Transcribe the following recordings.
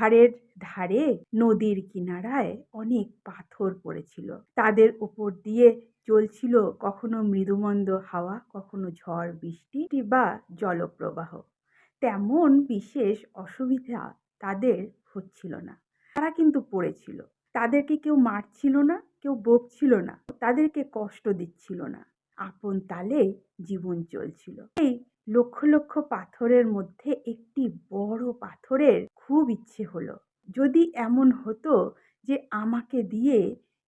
পাহাড়ের ধারে নদীর কিনারায় অনেক পাথর পড়েছিল। তাদের উপর দিয়ে চলছিল কখনো মৃদুমন্দ হাওয়া, কখনো ঝড়, বৃষ্টি বা জলপ্রবাহ। তেমন বিশেষ অসুবিধা তাদের হচ্ছিল না। তারা কিন্তু পড়েছিল। তাদেরকে কেউ মারছিল না, কেউ বকছিল না, তাদেরকে কষ্ট দিচ্ছিল না। আপন তালে জীবন চলছিল। এই লক্ষ লক্ষ পাথরের মধ্যে একটি বড় পাথরের খুব ইচ্ছে হলো। যদি এমন হতো যে আমাকে দিয়ে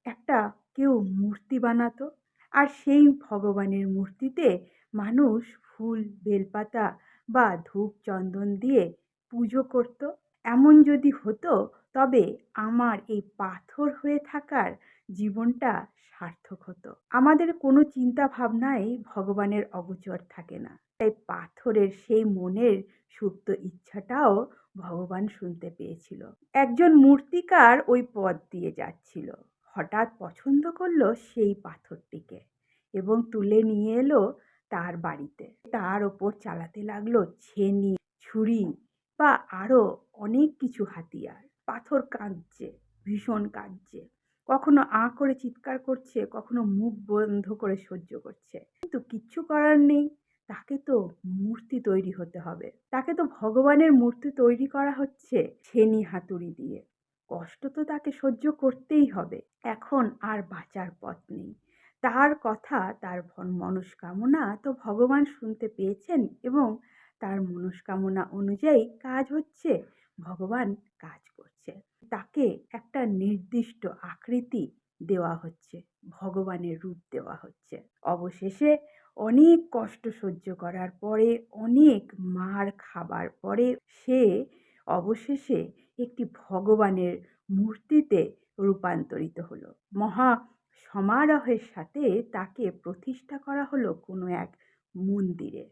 একটা কেউ মূর্তি বানাতো, আর সেই ভগবানের মূর্তিতে মানুষ ফুল, বেলপাতা বা ধূপ চন্দন দিয়ে পুজো করত, এমন যদি হতো, তবে আমার এই পাথর হয়ে থাকার জীবনটা সার্থক হতো। আমাদের কোনো চিন্তা ভাবনাই ভগবানের অগোচর থাকে না। তাই পাথরের সেই মনের সুপ্ত ইচ্ছাটাও ভগবান শুনতে পেয়েছিল। একজন মূর্তিকার ওই পথ দিয়ে যাচ্ছিল। হঠাৎ পছন্দ করল সেই পাথরটিকে এবং তুলে নিয়ে এলো তার বাড়িতে। তার ওপর চালাতে লাগল ছেনি, ছুরি বা আরও অনেক কিছু হাতিয়ার। পাথর কাঁদছে, ভীষণ কাঁদছে। কখনো আঁ করে চিৎকার করছে, কখনো মুখ বন্ধ করে সহ্য করছে। কিন্তু কিচ্ছু করার নেই, তাকে তো মূর্তি তৈরি হতে হবে। তাকে তো ভগবানের মূর্তি তৈরি করা হচ্ছে ছেনি হাতুড়ি দিয়ে। কষ্ট তো তাকে সহ্য করতেই হবে। এখন আর বাঁচার পথ নেই। তার কথা, তার মনস্কামনা তো ভগবান শুনতে পেয়েছেন এবং তার মনস্কামনা অনুযায়ী কাজ হচ্ছে ভগবান কাজ করছে। তাকে একটা নির্দিষ্ট আকৃতি দেওয়া হচ্ছে, ভগবানের রূপ দেওয়া হচ্ছে। অবশেষে অনেক কষ্ট সহ্য করার পরে, অনেক মার খাবার পরে সে অবশেষে একটি ভগবানের মূর্তিতে রূপান্তরিত হলো। মহা সমারোহের সাথে তাকে প্রতিষ্ঠা করা হলো কোনো এক মন্দিরে।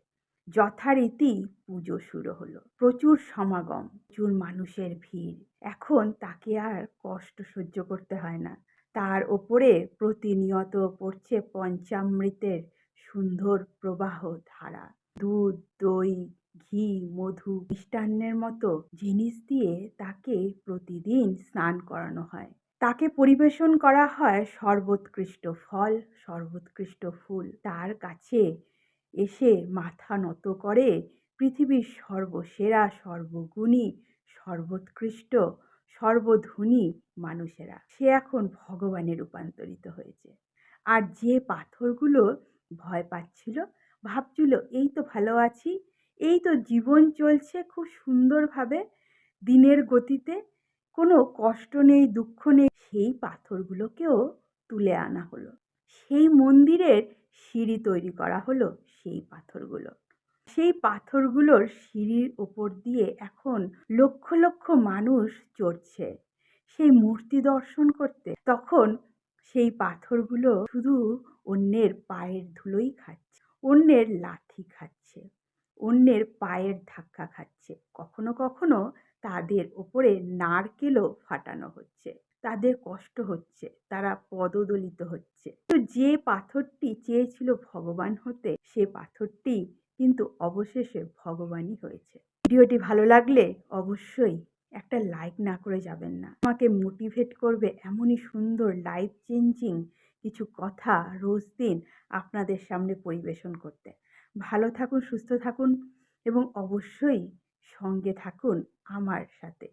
যথারীতি পুজো শুরু হলো। প্রচুর সমাগম, প্রচুর মানুষের ভিড়। এখন তাকে আর কষ্ট সহ্য করতে হয় না। তার ওপরে প্রতিনিয়ত পড়ছে পঞ্চামৃতের সুন্দর প্রবাহ ধারা। দুধ, দই, ঘি, মধু মিষ্টান্নের মতো জিনিস দিয়ে তাকে প্রতিদিন স্নান করানো হয়। তাকে পরিবেশন করা হয় সর্বোৎকৃষ্ট ফল, সর্বোৎকৃষ্ট ফুল। তার কাছে এসে মাথা নত করে, পৃথিবীর সর্বসেরা, সর্বগুণী, সর্বোৎকৃষ্ট, সর্বধনী মানুষেরা। সে এখন ভগবানে রূপান্তরিত হয়েছে। আর যে পাথরগুলো ভয় পাচ্ছিল, ভাবছিল, এই তো ভালো আছি, এই তো জীবন চলছে খুব সুন্দরভাবে, দিনের গতিতে, কোনো কষ্ট নেই, দুঃখ নেই। সেই পাথরগুলোকেও তুলে আনা হলো। সেই মন্দিরের সিঁড়ি তৈরি করা হলো সেই পাথরগুলো। সেই পাথরগুলোর সিঁড়ির ওপর দিয়ে এখন লক্ষ লক্ষ মানুষ চড়ছে। সেই মূর্তি দর্শন করতে তখন সেই পাথরগুলো শুধু অন্যের পায়ের ধুলোই খাচ্ছে, অন্যের লাথি খাচ্ছে, অন্যের পায়ের ধাক্কা খাচ্ছে। কখনো কখনো তাদের ওপরে নারকেলও ফাটানো হচ্ছে। তাদের কষ্ট হচ্ছে, তারা পদদলিত হচ্ছে। তো যে পাথরটি চেয়েছিল ভগবান হতে, সে পাথরটি কিন্তু অবশেষে ভগবানই হয়েছে। ভিডিওটি ভালো লাগলে অবশ্যই একটা লাইক না করে যাবেন না। আমাকে মোটিভেট করবে এমনই সুন্দর লাইফ চেঞ্জিং কিছু কথা রোজ দিন আপনাদের সামনে পরিবেশন করতে। ভালো থাকুন, সুস্থ থাকুন এবং অবশ্যই সঙ্গে থাকুন আমার সাথে।